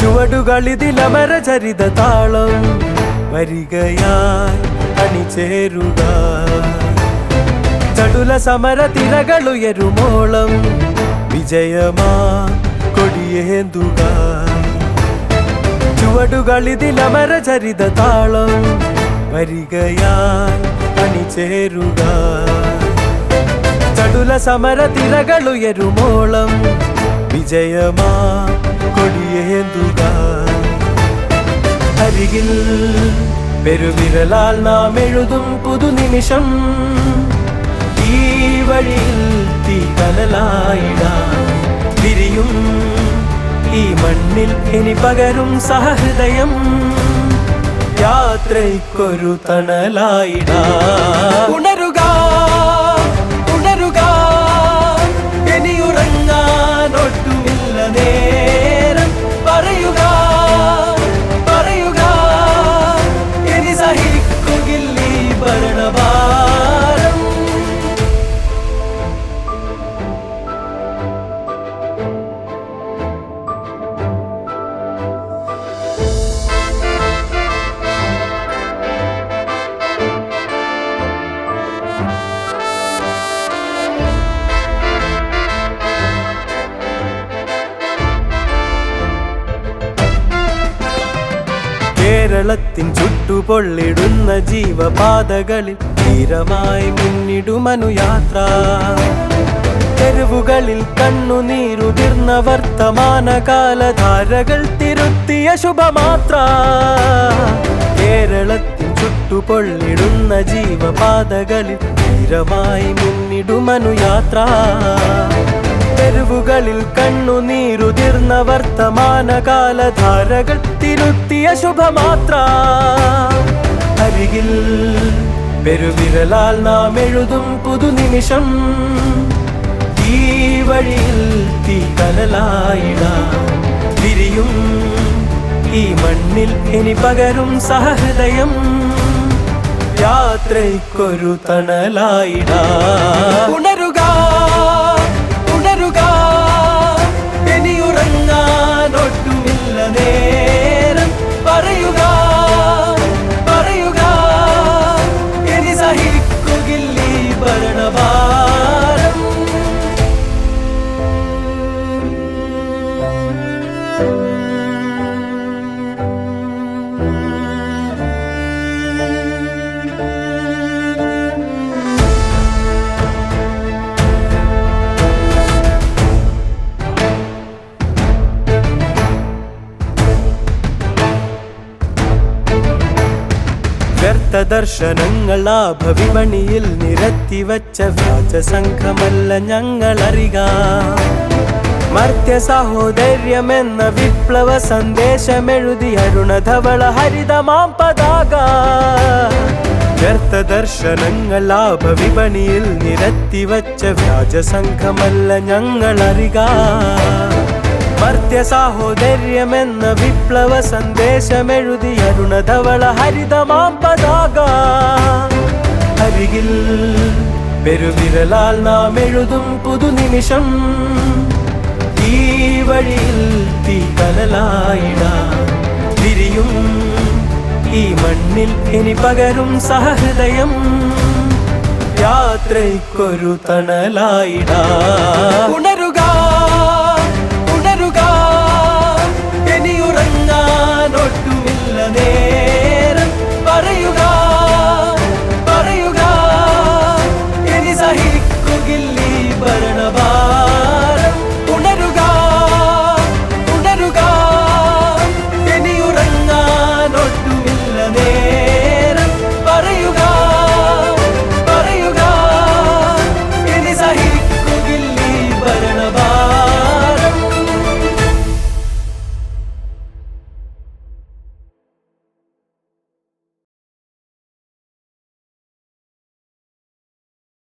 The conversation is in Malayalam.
ചുവടുകളിതിലമര ചരിത താളം. വരികയായി അണിചേരുക. ചടുല സമര തിരകളുയരുമോളം വിജയമാ കൊടിയേന്തുക. ചുവടുകളിതിലമര ചരിത താളം. വരികയായി അണിചേരുക. ചടുല സമര തിരകളുയരുമോളം വിജയമാ അരികിൽ പെരുവിരലാൽ നാം എഴുതും പുതുനിമിഷം. ഈ വഴിയിൽ തീ കനലായിടാം വിരിയും. ഈ മണ്ണിൽ ഇനി പകരും സഹൃദയം. യാത്രയ്ക്കൊരു തണലായിടാ കേരളത്തിൻ ചുട്ടുപൊള്ളിടുന്ന ജീവപാതകളിൽ ധീരമായി മുന്നിടുമനുയാത്ര തെരുവുകളിൽ കണ്ണുനീരുതിർന്ന വർത്തമാനകാലധാരകൾ തിരുത്തിയ ശുഭമാത്ര. കേരളത്തിൻ ചുട്ടുപൊള്ളിടുന്ന ജീവപാതകളിൽ ധീരമായി മുന്നിടുമനുയാത്ര തെരുവുകളിൽ കണ്ണുനീരുതിർന്ന വർത്തമാനകാലധാരകൾ തിരുത്തിയ ശുഭമാത്ര. അരികിൽ പെരുവിരലാൽ നാം എഴുതും പുതുനിമിഷം. ഈ വഴിയിൽ തീ കനലായിടാം വിരിയും ഈ മണ്ണിൽ ഇനി പകരും സഹൃദയം. യാത്രയ്ക്കൊരു തണലായിടാ. വ്യർത്ഥ ദർശനങ്ങൾ ആഭവിപണിയിൽ നിരത്തിവച്ച വ്യാജ സംഘമല്ല ഞങ്ങൾ അറിയാം മർത്യ സാഹോദര്യമെന്ന വിപ്ലവ സന്ദേശമെഴുതി അരുണധവള ഹരിതമാം പതാക. വ്യർത്ഥ ദർശനങ്ങൾ ലാഭവിപണിയിൽ നിരത്തിവച്ച വ്യാജ സംഘമല്ല ഞങ്ങൾ അറിയാം മർത്യ സാഹോദര്യമെന്ന വിപ്ലവ സന്ദേശമെഴുതി അരുണധവള ഹരിതമാം പതാക. അരികിൽ പെരുവിരലാൽ നാം എഴുതും പുതുനിമിഷം. ഈ വഴിയിൽ തീ കലലായിട. തിരിയും ഈ മണ്ണിൽ ഇനി പകരും സഹൃദയം. യാത്രയ്ക്കൊരു തണലായിട.